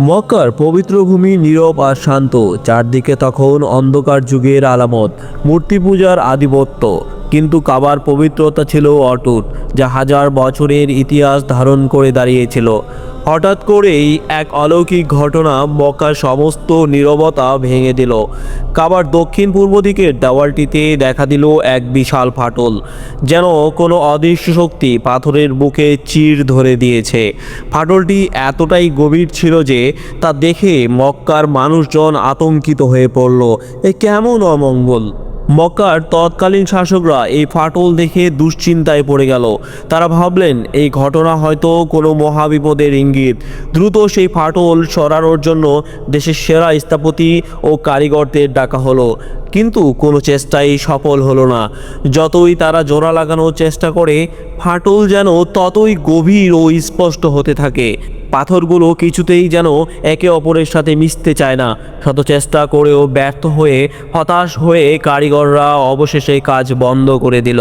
মক্কার পবিত্র ভূমি নীরব আর শান্ত চারদিকে তখন অন্ধকার যুগের আলামত মূর্তি পূজার আধিপত্য। কিন্তু কাবার পবিত্রতা ছিল অটুট, যা হাজার বছরের ইতিহাস ধারণ করে দাঁড়িয়েছিল। হঠাৎ করেই এক অলৌকিক ঘটনা মক্কার সমস্ত নীরবতা ভেঙে দিল। কাবার দক্ষিণ পূর্ব দিকের দেওয়ালটিতে দেখা দিল এক বিশাল ফাটল, যেন কোনো অদৃশ্য শক্তি পাথরের বুকে চির ধরে দিয়েছে। ফাটলটি এতটাই গভীর ছিল যে তা দেখে মক্কার মানুষজন আতঙ্কিত হয়ে পড়ল। এ কেমন অমঙ্গল! মক্কার তৎকালীন শাসকরা এই ফাটল দেখে দুশ্চিন্তায় পড়ে গেল। তারা ভাবলেন, এই ঘটনা হয়তো কোনো মহাবিপদের ইঙ্গিত। দ্রুত সেই ফাটল সরানোর জন্য দেশের সেরা স্থাপতি ও কারিগরদের ডাকা হলো। কিন্তু কোনো চেষ্টাই সফল হলো না। যতই তারা জোড়া লাগানোর চেষ্টা করে, ফাটল যেন ততই গভীর ও স্পষ্ট হতে থাকে। পাথরগুলো কিছুতেই যেন একে অপরের সাথে মিশতে চায় না। শত চেষ্টা করেও ব্যর্থ হয়ে, হতাশ হয়ে কারিগররা অবশেষে কাজ বন্ধ করে দিল।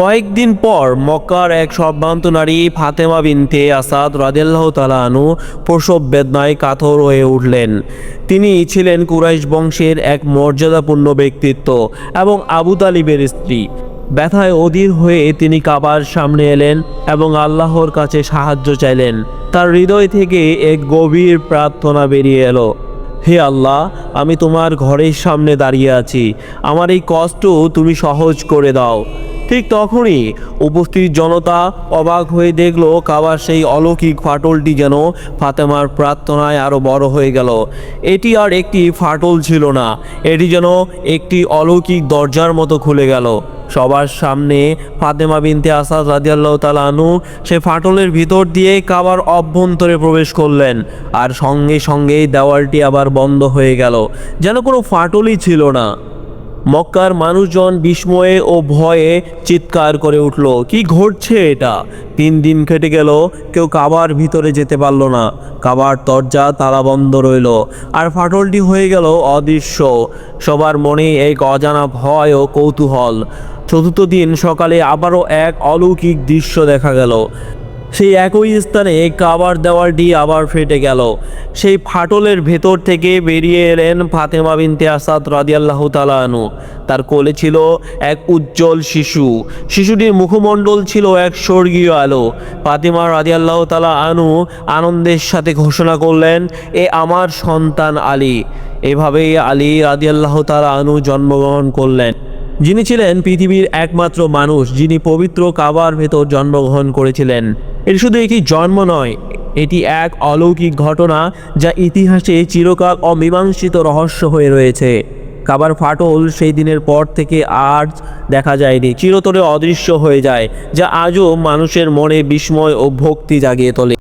কয়েকদিন পর মক্কার এক সম্ভ্রান্ত নারী ফাতেমা বিনতে আসাদ রাদেল্লাহ তালানু প্রসব বেদনায় কাতর হয়ে উঠলেন। তিনি ছিলেন কুরাইশ বংশের এক মর্যাদাপূর্ণ ব্যক্তিত্ব এবং আবু তালিবের স্ত্রী। ব্যথায় অধীর হয়ে তিনি কাবার সামনে এলেন এবং আল্লাহর কাছে সাহায্য চাইলেন। তার হৃদয় থেকে এক গভীর প্রার্থনা বেরিয়ে এলো, হে আল্লাহ, আমি তোমার ঘরের সামনে দাঁড়িয়ে আছি। আমার এই কষ্ট তুমি সহজ করে দাও। ঠিক তখনই উপস্থিত জনতা অবাক হয়ে দেখল কাবার সেই অলৌকিক ফাটলটি যেন ফাতেমার প্রার্থনায় আরও বড় হয়ে গেল। এটি আর একটি ফাটল ছিল না, এটি যেন একটি অলৌকিক দরজার মতো খুলে গেল। সবার সামনে ফাতেমা বিনতে আসাদ রাজিয়াল্লাহ তালানু সে ফাটলের ভিতর দিয়ে কাবার অভ্যন্তরে প্রবেশ করলেন আর সঙ্গে সঙ্গেই দেওয়ালটি আবার বন্ধ হয়ে গেল। যেন কোনো ফাটলই ছিল না। মক্কার মানুষজন বিস্ময়ে ও ভয়ে চিৎকার করে উঠল, কি ঘটছে এটা? তিন দিন কেটে গেল, কেউ কাবার ভিতরে যেতে পারল না। কাবার দরজা তালা বন্ধ রইল আর ফাটলটি হয়ে গেল অদৃশ্য। সবার মনে এক অজানা ভয় ও কৌতূহল। চতুর্থ দিন সকালে আবারও এক অলৌকিক দৃশ্য দেখা গেল। সেই একই স্থানে কাবার দেওয়ালটি আবার ফেটে গেল। সেই ফাটলের ভেতর থেকে বেরিয়ে এলেন ফাতেমা বিনতে আসাদ রাদিয়াল্লাহ তালানু তার কোলে ছিল এক উজ্জ্বল শিশু। শিশুটির মুখমণ্ডল ছিল এক স্বর্গীয় আলো। ফাতেমা রাদিয়াল্লাহ তালা আনু আনন্দের সাথে ঘোষণা করলেন, এ আমার সন্তান আলী। এভাবেই আলী রাদিয়াল্লাহ তালা আনু জন্মগ্রহণ করলেন। যিনি ছিলেন পৃথিবীর একমাত্র মানুষ, যিনি পবিত্র কাবার ভেতর জন্মগ্রহণ করেছিলেন। এটি শুধু একটি জন্ম নয়, এটি এক অলৌকিক ঘটনা যা ইতিহাসে চিরকাল অমীমাংসিত রহস্য হয়ে রয়েছে। কাবার ফাটল সেই দিনের পর থেকে আর দেখা যায়নি, চিরতরে অদৃশ্য হয়ে যায়, যা আজও মানুষের মনে বিস্ময় ও ভক্তি জাগিয়ে তোলে।